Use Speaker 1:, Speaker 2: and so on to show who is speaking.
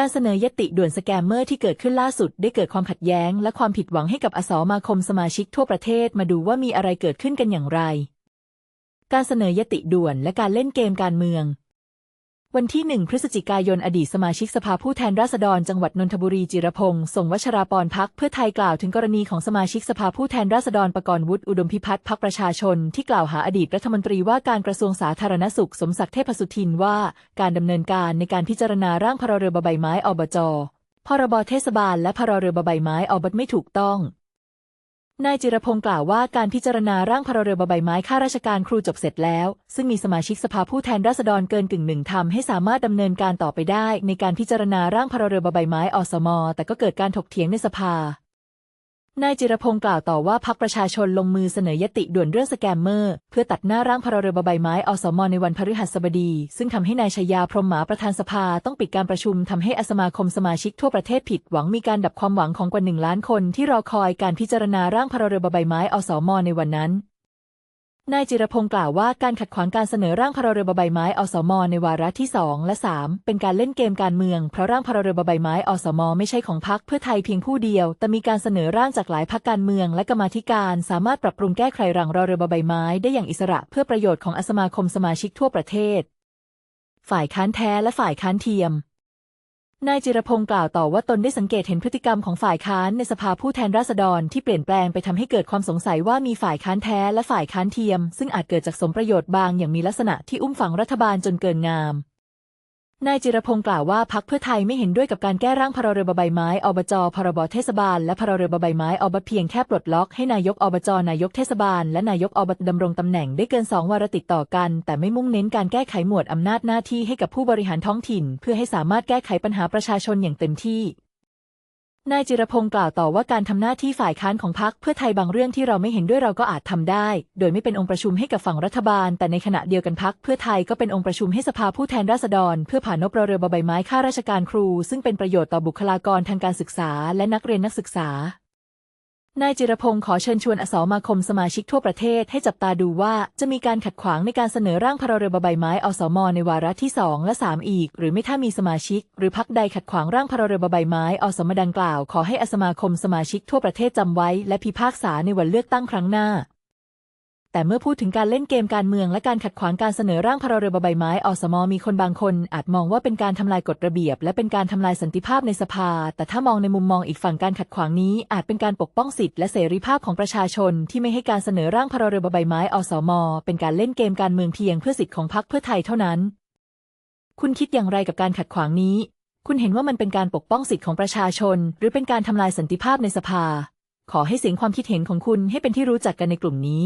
Speaker 1: การเสนอยติด่วนสแกมเมอร์ที่เกิดขึ้นล่าสุดได้เกิดความขัดแย้ง และความผิดหวังให้กับอสมาคมสมาชิกทั่วประเทศมาดูว่ามีอะไรเกิดขึ้นกันอย่างไร การเสนอยติด่วนและการเล่นเกมการเมือง วันที่ 1 พฤศจิกายนอดีตสมาชิกสภาผู้แทนราษฎรจังหวัดนนทบุรีจิรพงศ์ส่งวัชราปรพักเพื่อไทยกล่าวถึงกรณีของสมาชิกสภาผู้แทนราษฎรประกรณ์วุฒิอุดมพิพัฒน์พักประชาชน ที่กล่าวหาอดีตรัฐมนตรีว่าการกระทรวงสาธารณสุข สมศักดิ์เทพสุทินว่า การดำเนินการในการพิจารณาร่างพรเรือใบไม้อบจพรบเทศบาลและพรเรือใบไม้อบจไม่ถูกต้อง นายจิรพงศ์กล่าวว่าการพิจารณาร่างพรเรือใบไม้ข้าราชการครูจบเสร็จแล้ว ซึ่งมีสมาชิกสภาผู้แทนราษฎรเกินกึ่งหนึ่งทำให้สามารถดำเนินการต่อไปได้ ในการพิจารณาร่างพรเรือใบไม้อสม แต่ก็เกิดการถกเถียงในสภา นายจิรพงศ์กล่าวต่อว่าพักประชาชนลงมือเสนอยติด่วนเรื่องสแกมเมอร์ เพื่อตัดหน้าร่างพรเรือใบไม้อสมในวันพฤหัสบดี ซึ่งทำให้นายชยาพรหมหมาประธานสภาต้องปิดการประชุมทำให้อสมาคมสมาชิกทั่วประเทศผิดหวังมีการดับความหวังของกว่าหนึ่งล้านคนที่รอคอยการพิจารณาร่างพรเรือใบไม้อสมในวันนั้น นายจิรพงศ์กล่าวว่าการขัดขวางการเสนอร่างพรเรือใบไม้อสมในวาระที่ 2 และ 3 เป็นการเล่นเกมการเมือง เพราะร่างพรเรือใบไม้อสมไม่ใช่ของพรรคเพื่อไทยเพียงผู้เดียว แต่มีการเสนอร่างจากหลายพรรคการเมือง และกรรมธิการสามารถปรับปรุงแก้ไขร่างรอเรือใบไม้ได้อย่างอิสระเพื่อประโยชน์ของอสมาคมสมาชิกทั่วประเทศ ฝ่ายค้านแท้และฝ่ายค้านเทียม นายจิรพงศ์กล่าวต่อว่าตนได้สังเกตเห็นพฤติกรรมของฝ่ายค้านในสภาผู้แทนราษฎรที่เปลี่ยนแปลงไปทำให้เกิดความสงสัยว่ามีฝ่ายค้านแท้และฝ่ายค้านเทียม ซึ่งอาจเกิดจากสมประโยชน์บางอย่างมีลักษณะที่อุ้มฝังรัฐบาลจนเกินงาม นายจิรพงศ์กล่าวว่าพักเพื่อไทยไม่เห็นด้วยกับการแก้ร่างพรเรือใบไม้อบจพรบเทศบาล และพรเรือใบไม้อบเพียงแค่ปลดล็อกให้นายกอบจนายกเทศบาล และนายกอบดำรงตำแหน่งได้เกินสองวาระติดต่อกัน แต่ไม่มุ่งเน้นการแก้ไขหมวดอำนาจหน้าที่ให้กับผู้บริหารท้องถิ่น เพื่อให้สามารถแก้ไขปัญหาประชาชนอย่างเต็มที่ นายจิรพงศ์กล่าวต่อว่าการทำหน้าที่ฝ่ายค้านของพรรคเพื่อไทยบางเรื่องที่เราไม่เห็นด้วยเราก็อาจทำได้ โดยไม่เป็นองค์ประชุมให้กับฝั่งรัฐบาล แต่ในขณะเดียวกันพรรคเพื่อไทยก็เป็นองค์ประชุมให้สภาผู้แทนราษฎร เพื่อผ่านนบเรือใบไม้ข้าราชการครู ซึ่งเป็นประโยชน์ต่อบุคลากรทางการศึกษา และนักเรียนนักศึกษา นายจิรพงศ์ขอเชิญชวนอสมาคมสมาชิกทั่วประเทศให้จับตาดูว่าจะมีการขัดขวางในการเสนอร่างพรเรือใบไม้อสมในวาระที่ 2 และ 3 อีก หรือไม่ถ้ามีสมาชิก หรือพักใดขัดขวางร่างพรเรือใบไม้อสมดังกล่าว ขอให้อสมาคมสมาชิกทั่วประเทศจำไว้ และพิพากษาในวันเลือกตั้งครั้งหน้า แต่เมื่อพูดถึงการเล่นเกมการเมืองและการขัดขวางการเสนอร่างพรเรือใบไม้อสมมีคนบางคนอาจมองว่าเป็นการทำลายกฎระเบียบ และเป็นการทำลายสันติภาพในสภา แต่ถ้ามองในมุมมองอีกฝั่งการขัดขวางนี้ อาจเป็นการปกป้องสิทธิและเสรีภาพของประชาชน ที่ไม่ให้การเสนอร่างพรเรือใบไม้อสมเป็นการเล่นเกมการเมืองเพียงเพื่อสิทธิของพรรคเพื่อไทยเท่านั้น คุณคิดอย่างไรกับการขัดขวางนี้ คุณเห็นว่ามันเป็นการปกป้องสิทธิของประชาชน หรือเป็นการทำลายสันติภาพในสภา ขอให้เสียงความคิดเห็นของคุณให้เป็นที่รู้จักกันในกลุ่มนี้